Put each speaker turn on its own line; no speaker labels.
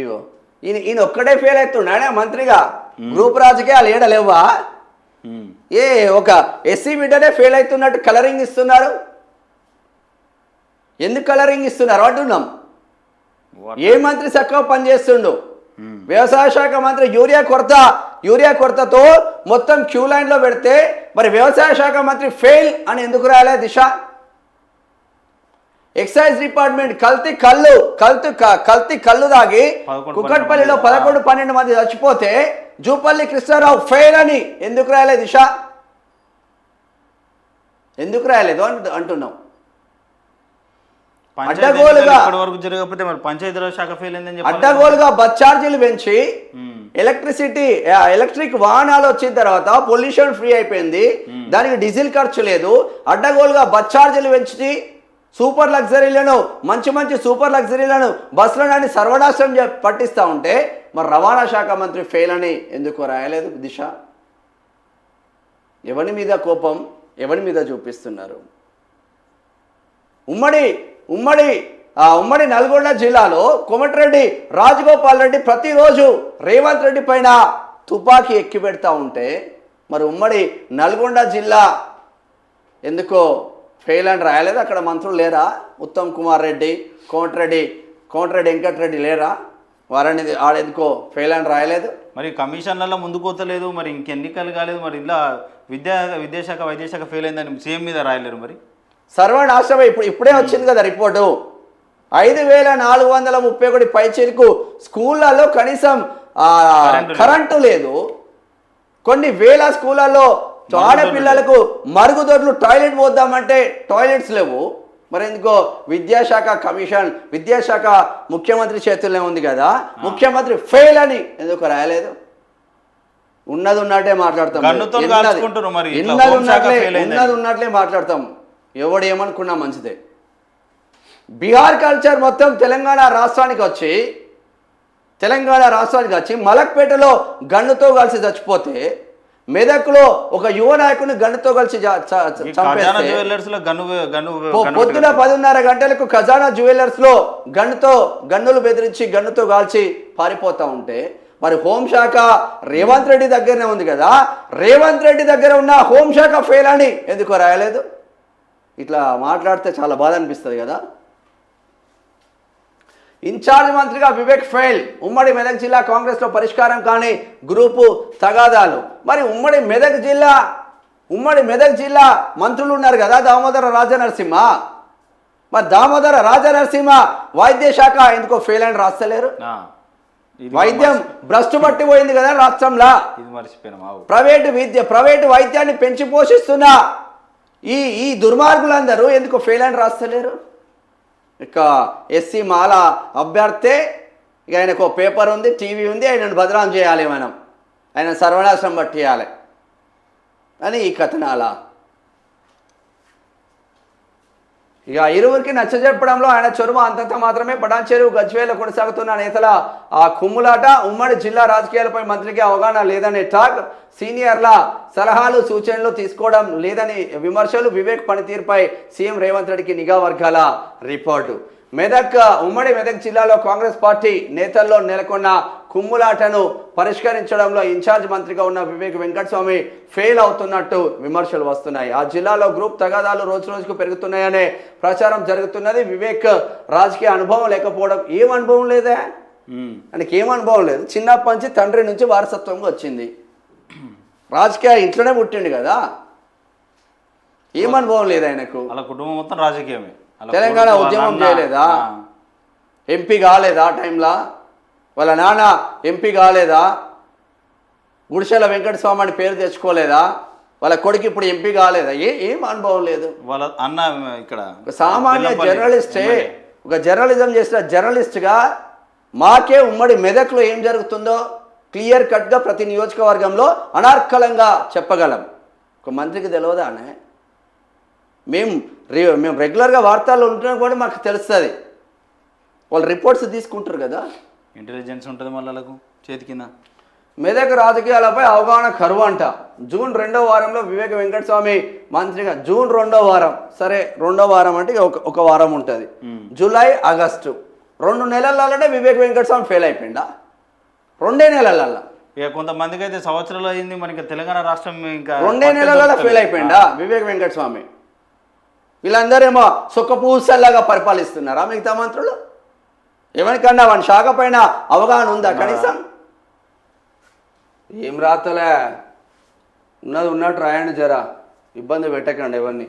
ఇగో ఈయన ఈయన ఒక్కడే ఫెయిల్ అవుతున్నాడే మంత్రిగా. గ్రూప్ రాజకీయాలు ఏడలేవా. ఏ ఒక ఎస్సీ బిడ్డనే ఫెయిల్ అవుతున్నట్టు కలరింగ్ ఇస్తున్నారు? ఎందుకు కలరింగ్ ఇస్తున్నారు? అంటున్నాం ఏ మంత్రి చక్కగా పనిచేస్తుండు. వ్యవసాయ శాఖ మంత్రి యూరియా కొరత యూరియా కొరతతో మొత్తం క్యూ లైన్లో పెడితే మరి వ్యవసాయ శాఖ మంత్రి ఫెయిల్ అని ఎందుకు రాయలే దిశ? ఎక్సైజ్ డిపార్ట్మెంట్ కల్తీ కళ్ళు కల్తీ కల్తీ కళ్ళు దాగి కుక్కట్పల్లిలో పదకొండు పన్నెండు మంది చచ్చిపోతే జూపల్లి కృష్ణారావు ఫెయిల్ అని ఎందుకు రాయలే దిశ ఎందుకు రాయలేదు అంటు- అంటున్నాం అడ్డగోలుగా-
ఎన్నికలు ఇప్పటి వరకు జరగకపోతే మరి పంచాయతీరాజ్ శాఖ ఫెయిల్ అయిందని చెప్పాలి
అడ్డగోలుగా బస్ ఛార్జీలు పెంచి. ఎలక్ట్రిసిటీ ఎలక్ట్రిక్ వాహనాలు వచ్చిన తర్వాత పొల్యూషన్ ఫ్రీ అయిపోయింది. దానికి డీజిల్ ఖర్చు లేదు. అడ్డగోలుగా బస్ ఛార్జీలు పెంచి సూపర్ లగ్జరీలను మంచి మంచి సూపర్ లగ్జరీలను బస్సులను సర్వనాశనం పట్టిస్తూ ఉంటే మరి రవాణా శాఖ మంత్రి ఫెయిల్ అని ఎందుకు రాయలేదు దిశ? ఎవరి మీద కోపం ఎవరి మీద చూపిస్తున్నారు? ఉమ్మడి ఉమ్మడి ఆ ఉమ్మడి నల్గొండ జిల్లాలో కోమటిరెడ్డి రాజగోపాల్ రెడ్డి ప్రతిరోజు రేవంత్ రెడ్డి పైన తుపాకీ ఎక్కి పెడతా ఉంటే మరి ఉమ్మడి నల్గొండ జిల్లా ఎందుకో ఫెయిల్ అని రాయలేదు? అక్కడ మంత్రులు లేరా? ఉత్తమ్ కుమార్ రెడ్డి కోమటిరెడ్డి కోమటిరెడ్డి వెంకటరెడ్డి లేరా? వారని ఆడెందుకో ఫెయిల్ అని రాయలేదు?
మరి కమిషన్లలో ముందుకు పోతలేదు మరి ఇంకెన్నికలు కాలేదు మరి ఇలా విద్యా విద్యాశాఖ వైద్యశాఖ ఫెయిల్ అయిందని సీఎం మీద రాయలేరు మరి?
సర్వనాశనం ఇప్పుడు ఇప్పుడే వచ్చింది కదా రిపోర్టు. ఐదు వేల నాలుగు వందల ముప్పై ఒకటి పైచీలకు స్కూళ్ళల్లో కనీసం ఆ,
కరెంటు లేదు.
కరెంటు లేదు. కొన్ని వేల స్కూళ్ళల్లో ఆడపిల్లలకు మరుగుదొడ్లు టాయిలెట్ పోద్దామంటే టాయిలెట్స్ లేవు. మరి ఎందుకో విద్యాశాఖ కమిషన్ విద్యాశాఖ ముఖ్యమంత్రి చేతుల్లో ఉంది కదా. ముఖ్యమంత్రి ఫెయిల్ అని ఎందుకు రాయలేదు? ఉన్నది ఉన్నట్టే మాట్లాడతాం. ఉన్నది- ఉన్నట్లే. ఉన్నది ఉన్నట్లే మాట్లాడతాం. ఎవడు ఏమనుకున్నా మంచిదే. బీహార్ కల్చర్ మొత్తం తెలంగాణ రాష్ట్రానికి వచ్చి తెలంగాణ రాష్ట్రానికి వచ్చి మలక్పేటలో గన్నుతో కలిసి చచ్చిపోతే మెదక్లో ఒక యువ నాయకుని గన్నుతో కలిసి పొద్దున పదిన్నర గంటలకు ఖజానా జ్యువెలర్స్లో గన్నుతో గన్నులు బెదిరించి గన్నుతో కాల్చి పారిపోతా ఉంటే మరి హోంశాఖ రేవంత్ రెడ్డి దగ్గరనే ఉంది కదా? రేవంత్ రెడ్డి దగ్గర ఉన్న హోంశాఖ ఫెయిల్ అని ఎందుకో రాయలేదు? ఇట్లా మాట్లాడితే చాలా బాధ అనిపిస్తుంది కదా? ఇన్ఛార్జ్ మంత్రిగా వివేక్ ఫెయిల్ ఉమ్మడి మెదక్ జిల్లా కాంగ్రెస్లో పరిష్కారం కాని గ్రూపు తగాదాలు. మరి ఉమ్మడి మెదక్ జిల్లా ఉమ్మడి మెదక్ జిల్లా మంత్రులు ఉన్నారు కదా దామోదర రాజనరసింహ? మరి దామోదర రాజనరసింహ వైద్య శాఖ ఎందుకో ఫెయిల్ అని రాస్తలేరు? వైద్యం భ్రష్టు పట్టిపోయింది కదా రాష్ట్రంలో. ప్రైవేటు విద్య ప్రైవేటు వైద్యాన్ని పెంచి పోషిస్తున్న ఈ ఈ దుర్మార్గులందరూ ఎందుకు ఫెయిల్ అని రాస్తలేరు? ఇక ఎస్సీ మాల అభ్యర్థే. ఇక ఆయనకు పేపర్ ఉంది టీవీ ఉంది ఆయనను బదనాం చేయాలి మనం ఆయన సర్వనాశనం చేయాలి అని ఈ కథనాల ఇక ఇరువురికి నచ్చజెప్పడంలో ఆయన చొరవ అంతంత మాత్రమే పటాన్చెరువు గజ్వేలో కొనసాగుతున్న నేతల ఆ కుమ్ములాట ఉమ్మడి జిల్లా రాజకీయాలపై మంత్రికి అవగాహన లేదనే టాక్ సీనియర్ల సలహాలు సూచనలు తీసుకోవడం లేదని విమర్శలు వివేక్ పనితీరుపై సీఎం రేవంత్ రెడ్డికి నిఘా వర్గాల రిపోర్టు. మెదక్ ఉమ్మడి మెదక్ జిల్లాలో కాంగ్రెస్ పార్టీ నేతల్లో నెలకొన్న కుమ్ములాటను పరిష్కరించడంలో ఇన్ఛార్జ్ మంత్రిగా ఉన్న వివేక్ వెంకటస్వామి ఫెయిల్ అవుతున్నట్టు విమర్శలు వస్తున్నాయి. ఆ జిల్లాలో గ్రూప్ తగాదాలు రోజు రోజుకు పెరుగుతున్నాయనే ప్రచారం జరుగుతున్నది. వివేక్ రాజకీయ అనుభవం లేకపోవడం ఏం అనుభవం లేదే. ఆయనకి ఏం అనుభవం లేదు. చిన్నప్పటి నుంచి తండ్రి నుంచి వారసత్వంగా వచ్చింది. రాజకీయ ఇంట్లోనే పుట్టిండు కదా. ఏం అనుభవం లేదు ఆయనకు.
వాళ్ళ కుటుంబం మొత్తం రాజకీయమే.
తెలంగాణ ఉద్యమం చేయలేదా? ఎంపీ కాలేదా ఆ టైంలో? వాళ్ళ నాన్న ఎంపీ కాలేదా? గుడిసెల వెంకటస్వామి అని పేరు తెచ్చుకోలేదా? వాళ్ళ కొడుకు ఇప్పుడు ఎంపీ కాలేదా? ఏ ఏం అనుభవం లేదు.
వాళ్ళ అన్న ఇక్కడ
ఒక సామాన్య జర్నలిస్టే. ఒక జర్నలిజం చేసిన జర్నలిస్ట్గా మాకే ఉమ్మడి మెదక్లో ఏం జరుగుతుందో క్లియర్ కట్గా ప్రతి నియోజకవర్గంలో అనార్కలంగా చెప్పగలం. ఒక మంత్రికి తెలియదానే మేము రే మేము రెగ్యులర్గా వార్తల్లో ఉంటున్నా కూడా మాకు తెలుస్తుంది. వాళ్ళు రిపోర్ట్స్ తీసుకుంటారు కదా?
ఇంటెలిజెన్స్ ఉంటుంది మళ్ళీ వాళ్ళకు చేతి కింద.
మెదక్ రాజకీయాలపై అవగాహన కరువు అంట. జూన్ రెండో వారంలో వివేక వెంకటస్వామి మంత్రిగా జూన్ రెండో వారం సరే రెండో వారం అంటే ఒక ఒక వారం ఉంటుంది. July August. రెండు నెలలలోనే వివేక్ వెంకటస్వామి ఫెయిల్ అయిపోయిందా రెండే నెలలలో
ఇక కొంతమందికి అయితే సంవత్సరాలు అయింది మరి ఇంకా తెలంగాణ రాష్ట్రం ఇంకా
రెండే నెలలలో ఫెయిల్ అయిపోయిందా వివేక్ వెంకటస్వామి. వీళ్ళందరేమో సుఖ పూసల్లాగా పరిపాలిస్తున్నారా మిగతా మంత్రులు? ఎవరికన్నా వాని శాఖ పైన అవగాహన ఉందా? కనీసం? ఏం రాతలే ఉన్నది ఉన్నట్టు రాయండి జరా. ఇబ్బంది పెట్టకండి ఎవరిని.